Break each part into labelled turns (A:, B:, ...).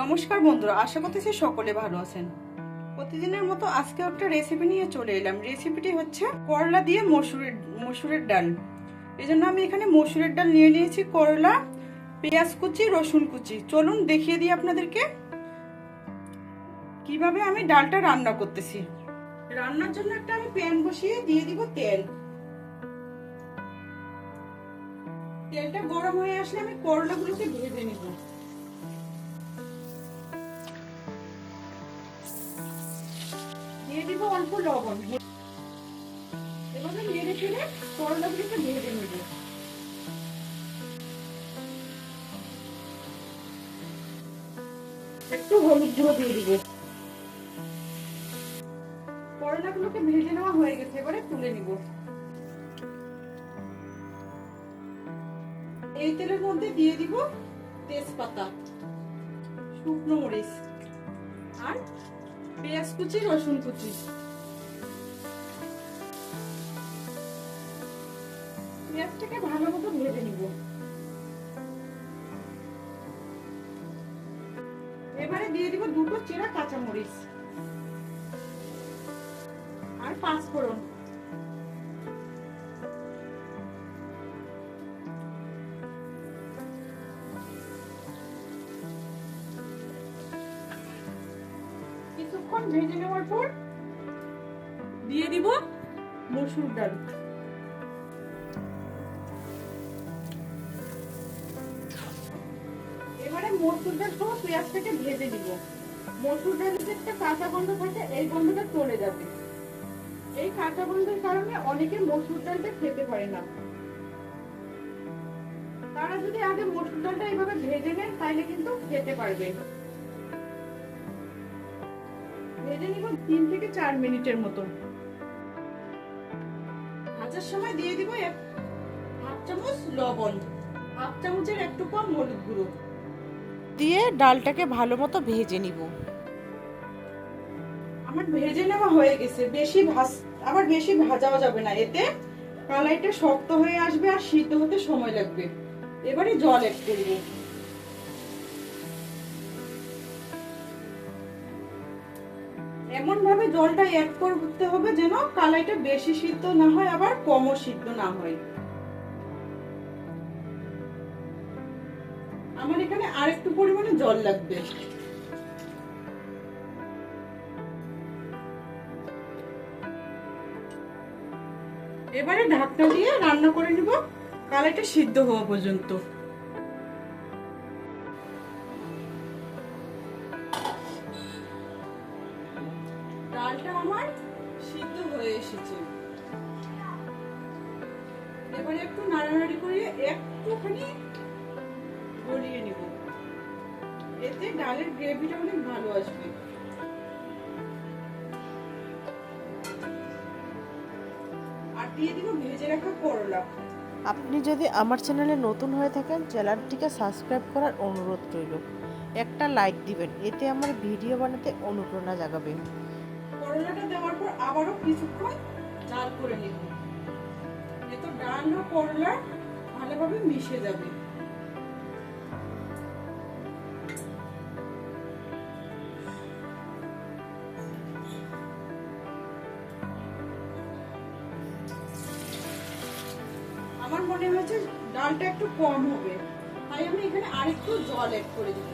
A: নমস্কার বন্ধুরা, আশা করতেছি সকলে ভালো আছেন। প্রতিদিনের মতো আজকে একটা রেসিপি নিয়ে চলে এলাম। রেসিপিটি হচ্ছে করলা দিয়ে মসুরের মসুরের ডাল। এই জন্য আমি এখানে মসুরের ডাল নিয়ে নিয়েছি, করলা, পেঁয়াজ কুচি, রসুন কুচি। চলুন দেখিয়ে দিই আপনাদেরকে কীভাবে আমি ডালটা রান্না করতেছি। রান্নার জন্য একটা আমি প্যান বসিয়ে দিয়ে দিব তেল। তেলটা গরম হয়ে আসলে আমি করলাগুলোকে ভেজে নিব। অল্প লবণ। এভাবে নেড়ে ফেলে করলাগুলোকে ভেজে নেব একটু হলুদ গুঁড়ো দিয়ে দিব। করলাগুলোকে ভেজে নেওয়া হয়ে গেছে, এবারে তুলে নিব। এই তেলের মধ্যে দিয়ে দিব তেজপাতা, শুকনো মরিচ, আর পেঁয়াজ কুচি, রসুন কুচি। পেঁয়াজটাকে ভালো মতো ভেজে নিব। এবারে দিয়ে দিব দুটো চেরা কাঁচামরিচ। আর পাঁচ ফোড়ন ভেজে নেওয়ার পর? দিয়ে দিব মসুর ডাল। এবারে মসুর ডাল সহ পেঁয়াজটাকে ভেজে দিব মসুর ডালের যে একটা কাঁচা গন্ধ থাকে, এই গন্ধটা চলে যাবে। এই কাঁচা গন্ধের কারণে অনেকে মসুর ডালটা খেতে পারে না। তারা যদি আগে মসুর ডালটা এইভাবে ভেজে নেন তাহলে কিন্তু খেতে পারবেন ভেজে নিব তিন থেকে চার মিনিটের মতো। ভাজার সময় দিয়ে দিব এক হাফ চামচ লবণ, হাফ চামচের একটু কম হলুদ গুঁড়ো।
B: দিয়ে ডালটাকে ভালো মতো ভেজে নিব।
A: আমার ভেজে নেওয়া হয়ে গেছে, বেশি ভাজ, আবার বেশি ভাজাও যাবে না। এতে কালাইটা শক্ত হয়ে আসবে আর সিদ্ধ হতে সময় লাগবে। এবারে জল অ্যাড করব। এমন ভাবে জলটা অ্যাড করতে হবে যেন কালাইটা বেশি সিদ্ধ না হয়, আবার কমও সিদ্ধ না হয়। আমার এখানে আরেকটু পরিমাণে জল লাগবে। এবারে ঢাকনা দিয়ে রান্না করে নিব। কালাইটা সিদ্ধ হওয়া পর্যন্ত। ডালটা আমার সিদ্ধ হয়ে এসেছে। একটু করে একটুখানি নিব। এতে ডালের গ্রেভিটা অনেক ভালো আসবে।
B: আপনি যদি আমার চ্যানেলে নতুন হয়ে থাকেন, চ্যানেলটিকে সাবস্ক্রাইব করার অনুরোধ রইল। একটা লাইক দিবেন, এতে আমার ভিডিও বানাতে অনুপ্রেরণা জাগাবে।
A: করলাটা দেওয়ার পর আবারও কিছুক্ষণ জাল করে নিব। এতে ডাল ও করলা ভালোভাবে মিশে যাবে। আমার মনে হয়েছে ডালটা একটু কম হবে, তাই আমি এখানে আরেকটু জল অ্যাড করে দিব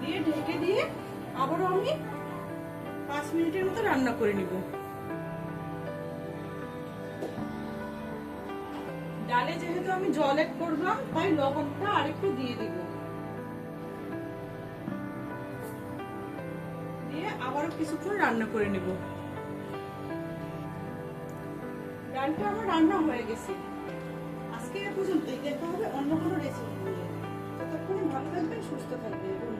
A: দিয়ে ঢেকে দিয়ে আবারও আমি পাঁচ মিনিটের মতো রান্না করে নিব। ডালে যেহেতু আমি জল অ্যাড করলাম, তাই লবণটা আরেকটু দিয়ে দিব। দিয়ে আবারও কিছুক্ষণ রান্না করে নেব। ডালটা আমার রান্না হয়ে গেছে। আজকে পর্যন্ত পর্যন্তই। হবে অন্য কোনো রেসিপি নিয়ে। ততক্ষণ ভালো থাকবেন, সুস্থ থাকবেন।